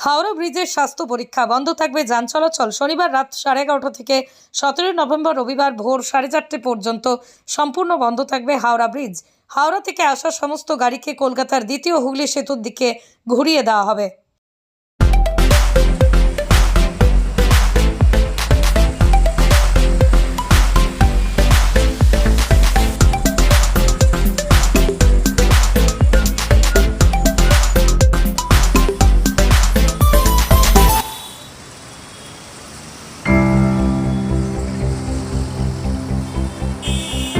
হাওড়া ব্রিজের স্বাস্থ্য পরীক্ষা বন্ধ থাকবে, যান চলাচল শনিবার রাত সাড়ে এগারোটা থেকে সতেরোই নভেম্বর রবিবার ভোর সাড়ে চারটে পর্যন্ত সম্পূর্ণ বন্ধ থাকবে হাওড়া ব্রিজ। হাওড়া থেকে আসা সমস্ত গাড়িকে কলকাতার দ্বিতীয় হুগলি সেতুর দিকে ঘুরিয়ে দেওয়া হবে। ঘোষ